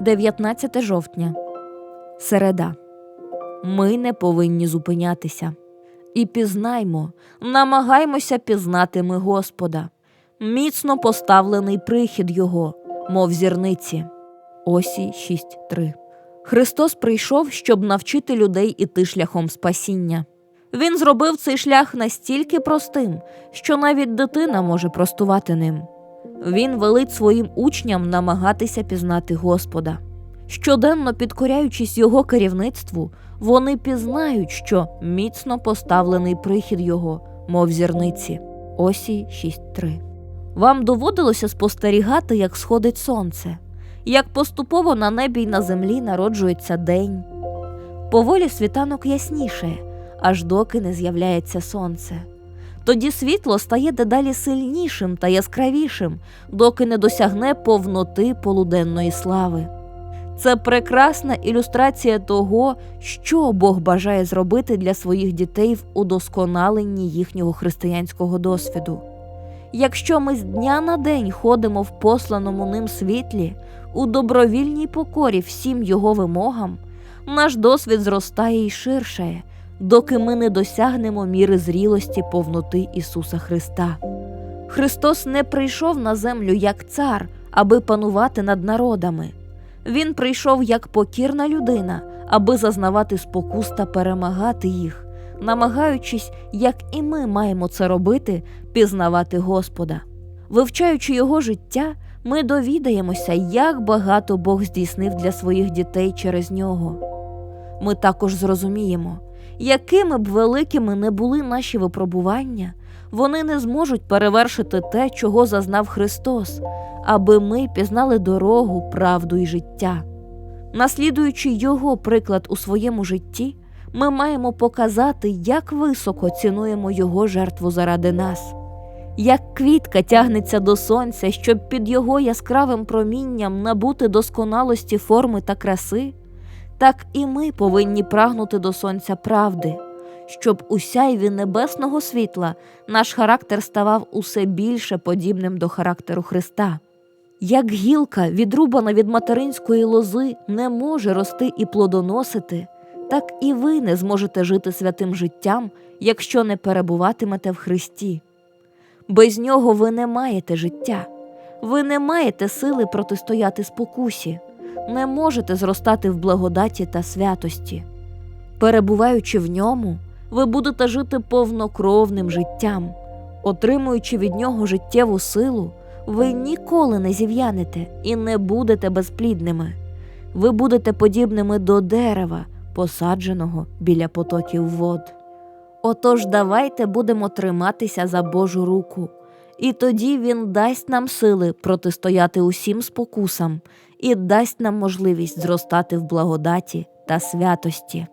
19 жовтня. Середа. Ми не повинні зупинятися. І пізнаймо, намагаймося пізнати ми Господа. Міцно поставлений прихід Його, мов зірниці. Осі 6.3. Христос прийшов, щоб навчити людей іти шляхом спасіння. Він зробив цей шлях настільки простим, що навіть дитина може простувати ним. Він велить своїм учням намагатися пізнати Господа. Щоденно підкоряючись його керівництву, вони пізнають, що міцно поставлений прихід його, мов зірниці. Осій 6.3. Вам доводилося спостерігати, як сходить сонце, як поступово на небі й на землі народжується день. Поволі світанок ясніше, аж доки не з'являється сонце. Тоді світло стає дедалі сильнішим та яскравішим, доки не досягне повноти полуденної слави. Це прекрасна ілюстрація того, що Бог бажає зробити для своїх дітей в удосконаленні їхнього християнського досвіду. Якщо ми з дня на день ходимо в посланому ним світлі, у добровільній покорі всім його вимогам, наш досвід зростає і ширшає, доки ми не досягнемо міри зрілості повноти Ісуса Христа. Христос не прийшов на землю як цар, аби панувати над народами. Він прийшов як покірна людина, аби зазнавати спокус та перемагати їх, намагаючись, як і ми маємо це робити, пізнавати Господа. Вивчаючи його життя, ми довідаємося, як багато Бог здійснив для своїх дітей через нього. Ми також зрозуміємо, якими б великими не були наші випробування, вони не зможуть перевершити те, чого зазнав Христос, аби ми пізнали дорогу, правду і життя. Наслідуючи Його приклад у своєму житті, ми маємо показати, як високо цінуємо Його жертву заради нас. Як квітка тягнеться до сонця, щоб під його яскравим промінням набути досконалості форми та краси, так і ми повинні прагнути до сонця правди, щоб у сяйві небесного світла наш характер ставав усе більше подібним до характеру Христа. Як гілка, відрубана від материнської лози, не може рости і плодоносити, так і ви не зможете жити святим життям, якщо не перебуватимете в Христі. Без нього ви не маєте життя, ви не маєте сили протистояти спокусі, не можете зростати в благодаті та святості. Перебуваючи в ньому, ви будете жити повнокровним життям, отримуючи від нього життєву силу, ви ніколи не зів'янете і не будете безплідними. Ви будете подібними до дерева, посадженого біля потоків вод. Отож, давайте будемо триматися за Божу руку, і тоді Він дасть нам сили протистояти усім спокусам і дасть нам можливість зростати в благодаті та святості.